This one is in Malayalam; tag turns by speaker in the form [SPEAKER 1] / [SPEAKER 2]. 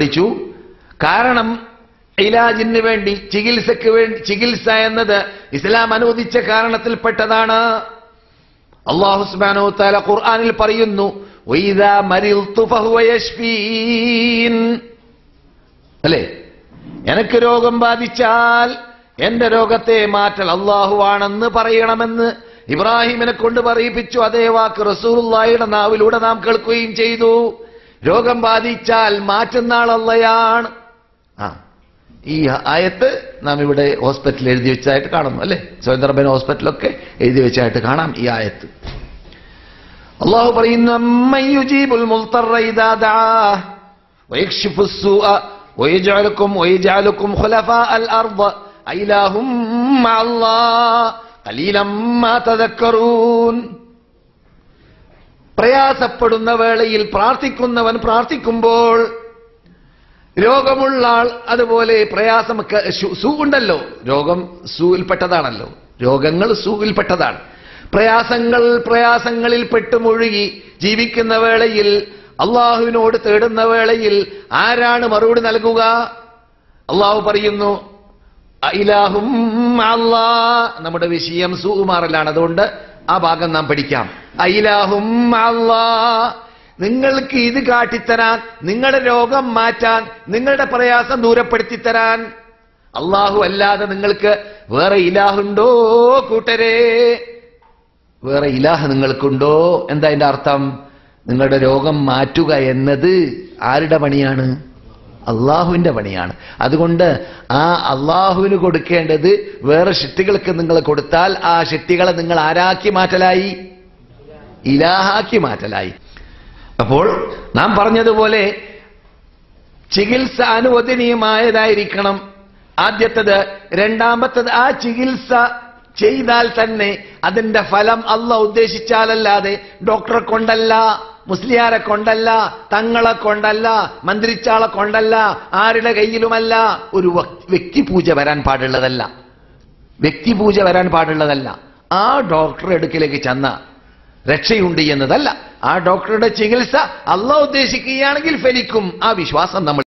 [SPEAKER 1] പഠിച്ചു കാരണം ഇലാജിന് വേണ്ടി ചികിത്സക്ക് വേണ്ടി ചികിത്സ എന്നത് ഇസ്ലാം അനുവദിച്ച കാരണത്തിൽപ്പെട്ടതാണ്. അള്ളാഹുസ്മാനോ താല ഖുർആാനിൽ പറയുന്നു അല്ലേ? എനിക്ക് രോഗം ബാധിച്ചാൽ എന്റെ രോഗത്തെ മാറ്റൽ അള്ളാഹുവാണെന്ന് പറയണമെന്ന് ഇബ്രാഹിമിനെ കൊണ്ട് പറയിപ്പിച്ചു. അതേ വാക്ക് റസൂലുള്ളാഹിയുടെ നാവിലൂടെ നാം കേൾക്കുകയും ചെയ്തു. രോഗം ബാധിച്ചാൽ മാറ്റുന്ന ആളല്ലയാണ് ആ ഈ ആയത്ത് നാം ഇവിടെ ഹോസ്പിറ്റലിൽ എഴുതി വെച്ചതായിട്ട് കാണുന്നു അല്ലേ? സ്വതന്ത്രബൻ ഹോസ്പിറ്റലൊക്കെ എഴുതി വെച്ചതായിട്ട് കാണാം ഈ ആയത്ത്. അള്ളാഹു പറയുന്നു "അമ്മൻ പ്രയാസപ്പെടുന്ന വേളയിൽ പ്രാർത്ഥിക്കുന്നവൻ പ്രാർത്ഥിക്കുമ്പോൾ രോഗമുള്ള ആൾ അതുപോലെ പ്രയാസം സൂ ഉണ്ടല്ലോ രോഗം സൂവിൽപ്പെട്ടതാണല്ലോ. രോഗങ്ങൾ സൂവിൽപ്പെട്ടതാണ്. പ്രയാസങ്ങൾ പ്രയാസങ്ങളിൽ പെട്ടുമുഴുകി ജീവിക്കുന്ന വേളയിൽ അള്ളാഹുവിനോട് തേടുന്ന വേളയിൽ ആരാണ് മറുപടി നൽകുക? അള്ളാഹു പറയുന്നു നമ്മുടെ വിഷയം സുകുമാറിലാണ്. അതുകൊണ്ട് ആ ഭാഗം നാം പഠിക്കാം. അയിലാഹും അള്ളാ നിങ്ങൾക്ക് ഇത് കാട്ടിത്തരാൻ നിങ്ങളുടെ രോഗം മാറ്റാൻ നിങ്ങളുടെ പ്രയാസം ദൂരപ്പെടുത്തി തരാൻ അള്ളാഹു അല്ലാതെ നിങ്ങൾക്ക് വേറെ ഇലാഹുണ്ടോ കൂട്ടരെ? വേറെ ഇലാഹ് നിങ്ങൾക്കുണ്ടോ? എന്താ അതിന്റെ അർത്ഥം? നിങ്ങളുടെ രോഗം മാറ്റുക എന്നത് ആരുടെ പണിയാണ്? അള്ളാഹുവിന്റെ പണിയാണ്. അതുകൊണ്ട് ആ അള്ളാഹുവിന് കൊടുക്കേണ്ടത് വേറെ ശക്തികൾക്ക് നിങ്ങൾ കൊടുത്താൽ ആ ശക്തികളെ നിങ്ങൾ ആരാക്കി മാറ്റലായി? ഇലാഹാക്കി മാറ്റലായി. അപ്പോൾ നാം പറഞ്ഞതുപോലെ ചികിത്സ അനുവദനീയമായതായിരിക്കണം. ആദ്യത്തത്. രണ്ടാമത്തത് ആ ചികിത്സ ചെയ്താൽ തന്നെ അതിന്റെ ഫലം അല്ല ഉദ്ദേശിച്ചാലല്ലാതെ ഡോക്ടറെ കൊണ്ടല്ല. മുസ്ലിയാരെ കൊണ്ടല്ല തങ്ങളെ കൊണ്ടല്ല മന്ത്രിച്ചാളെ കൊണ്ടല്ല ആരുടെ കയ്യിലുമല്ല ഒരു വ്യക്തി പൂജ വരാൻ പാടുള്ളതല്ല. വ്യക്തി പൂജ വരാൻ പാടുള്ളതല്ല. ആ ഡോക്ടർ അടുക്കിലേക്ക് ചെന്ന രക്ഷയുണ്ട് എന്നതല്ല. ആ ഡോക്ടറുടെ ചികിത്സ അല്ല ഉദ്ദേശിക്കുകയാണെങ്കിൽ ഫലിക്കും. ആ വിശ്വാസം നമ്മൾ